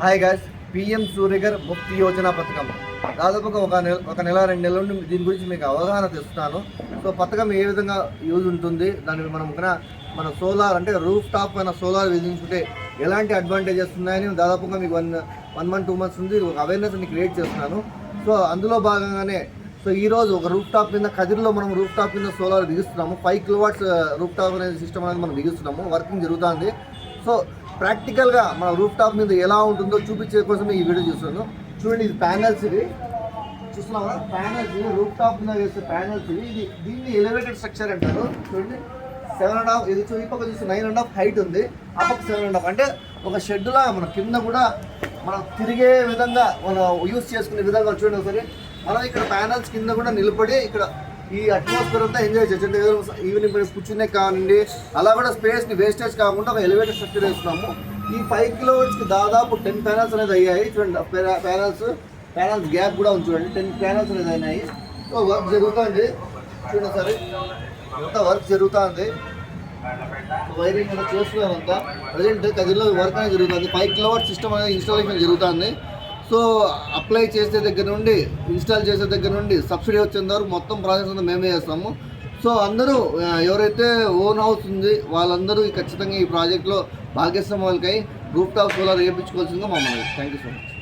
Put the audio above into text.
Hi guys PM Surya Ghar ముక్తి యోజన పథకం దాదాపుగా ఒక నెల ఒక నెల రెండు నెలల నుండి దీని గురించి మీకు అవగాహన తెస్తున్నాను. సో పథకం ఏ విధంగా యూజ్ ఉంటుంది? దానికి మనం కన్నా మన సోలార్ అంటే రూఫ్ టాప్ పైన సోలార్ విధించుకుంటే ఎలాంటి అడ్వాంటేజెస్ ఉన్నాయని దాదాపుగా మీకు one one month two months ఉంది ఒక అవేర్నెస్ని క్రియేట్ చేస్తున్నాను. సో అందులో భాగంగానే సో ఈ రోజు ఒక రూఫ్ టాప్ కింద కదిరిలో మనం రూఫ్ టాప్ కింద సోలార్ బిగిస్తున్నాము ఫైవ్ కిలోవాట్స్ రూఫ్ టాప్ అనేది సిస్టమ్ అనేది మనం బిగిస్తున్నాము వర్కింగ్ జరుగుతుంది. సో ప్రాక్టికల్గా మన రూఫ్ టాప్ మీద ఎలా ఉంటుందో చూపించే కోసం ఈ వీడియో చూస్తున్నాను. చూడండి ఇది ప్యానల్స్ ఇవి చూస్తున్నావా? ప్యానల్స్ ఇవి రూఫ్ టాప్ మీద వేసే ప్యానల్స్ ఇవి ఇది దీన్ని ఎలివేటెడ్ స్ట్రక్చర్ అంటారు. చూడండి సెవెన్ అండ్ హాఫ్ ఇది చూ- ఈ పక్క చూస్తే నైన్ అండ్ హాఫ్ హైట్ ఉంది. ఆ పక్క సెవెన్ అండ్ హాఫ్ అంటే ఒక షెడ్లా మన కింద కూడా మనం తిరిగే విధంగా మనం యూస్ చేసుకునే విధంగా చూడండి ఒకసారి. మనం ఇక్కడ ప్యానల్స్ కింద కూడా నిలబడి ఇక్కడ ఈ అట్మాస్ఫియర్ అంతా ఎంజాయ్ చేయొచ్చు అంటే ఈవినింగ్ మీరు కూర్చునే కానివ్వండి అలా కూడా స్పేస్ని వేస్టేజ్ కాకుండా ఒక ఎలివేటర్ స్ట్రక్చర్ వేస్తున్నాము ఈ ఫైవ్ కిలోమీటర్స్కి దాదాపు టెన్ ప్యానల్స్ అనేది అయ్యాయి. చూడండి ప్యానల్స్ ప్యానల్స్ గ్యాప్ కూడా ఉంది చూడండి. టెన్ ప్యానల్స్ అనేది అయినాయి. సో వర్క్ జరుగుతుంది. చూడండి సరే అంతా వర్క్ జరుగుతుంది. వైరింగ్ అనేది చేస్తున్నాం అంతా. ప్రజెంట్ కదిలో వర్క్ అనేది జరుగుతుంది. ఫైవ్ కిలోవాట్ సిస్టమ్ అనేది ఇన్స్టాలేషన్ జరుగుతుంది. సో అప్లై చేసే దగ్గర నుండి ఇన్స్టాల్ చేసే దగ్గర నుండి సబ్సిడీ వచ్చేంత వరకు మొత్తం ప్రాసెస్ అంతా మేమే చేస్తాము. సో అందరూ ఎవరైతే ఓన్ హౌస్ ఉంది వాళ్ళందరూ ఖచ్చితంగా ఈ ప్రాజెక్ట్లో భాగ్యస్వామి వాళ్ళకై రూఫ్ టాప్ సోలార్ వేయించుకోవాల్సిందిగా మమ్మల్ని థ్యాంక్ యూ సో మచ్